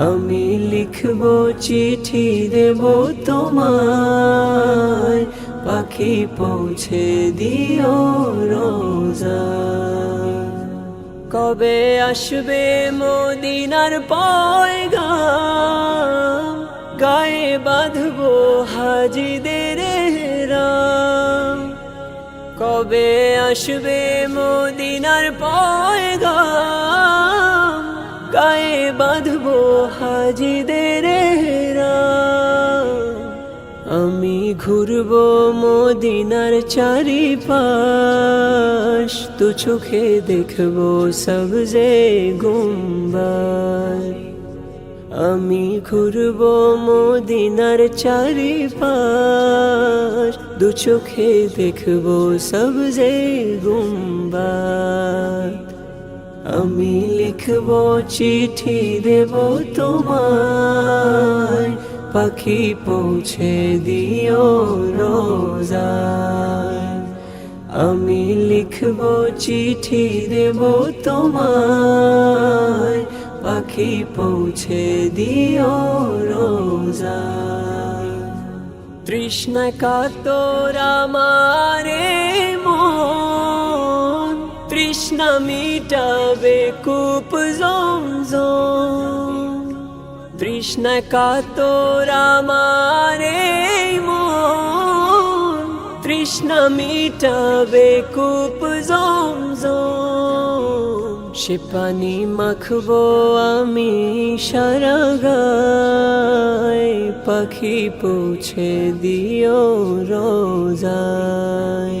আমি লিখব চিঠি দেব তোমায়। পাখি পৌঁছে দিও রোজায় কবে আসবে মদিনার পয়গাম? গায়ে বাঁধবো হাজিদের রাম কবে আসবে মদিনার পয়গাম? গায়ে বাঁধবো হাজিদের। আমি ঘুরবো মদিনার চারিপাশ। তু চোখে দেখব সবজে গুম্বার। আমি ঘুরব মদিনার চারিপাশ। দু চোখে দেখব সবজে গুম্বাদ আমি লিখব চিঠি দেব তোমায়। পাখি পৌঁছে দিও রোজায়। আমি লিখব চিঠি দেব তোমায়। পাখি পৌঁছে দিও রোজা তৃষ্ণা কাতর আমারে মন তৃষ্ণা মিটাবে কূপ জমজম। তৃষ্ণা কাতর আমারে মন। তৃষ্ণা মিটাবে কূপ জমজম। সে পানি মাখবো আমি সারা গায় পাখি পৌঁছে দিও রোজায়।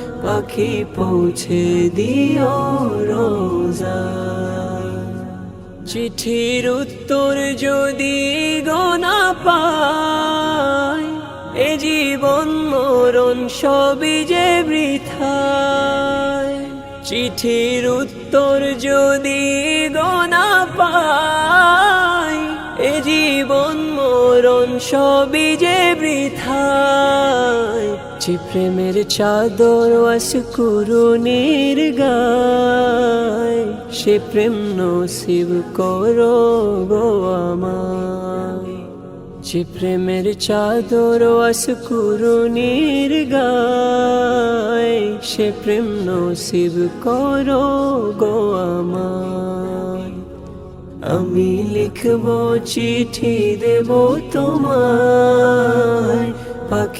পাখি পৌঁছে দিও রোজায় চিঠির উত্তর যদি গোনা পায় এ জীবন মরণ সবই যে বৃথায়। চিঠির উত্তর যদি গোনা পায় এ জীবন মরণ সবই যে বৃথায়। যে প্রেমের চাদর ওয়াস কুরুনির গায়, সে প্রেম নসিব করো গো আমায়। যে প্রেমের চাদর ওয়াস কুরুনির গায়, সে প্রেম নসিব করো গো আমায়। আমি লিখব চিঠি দেব তোমায়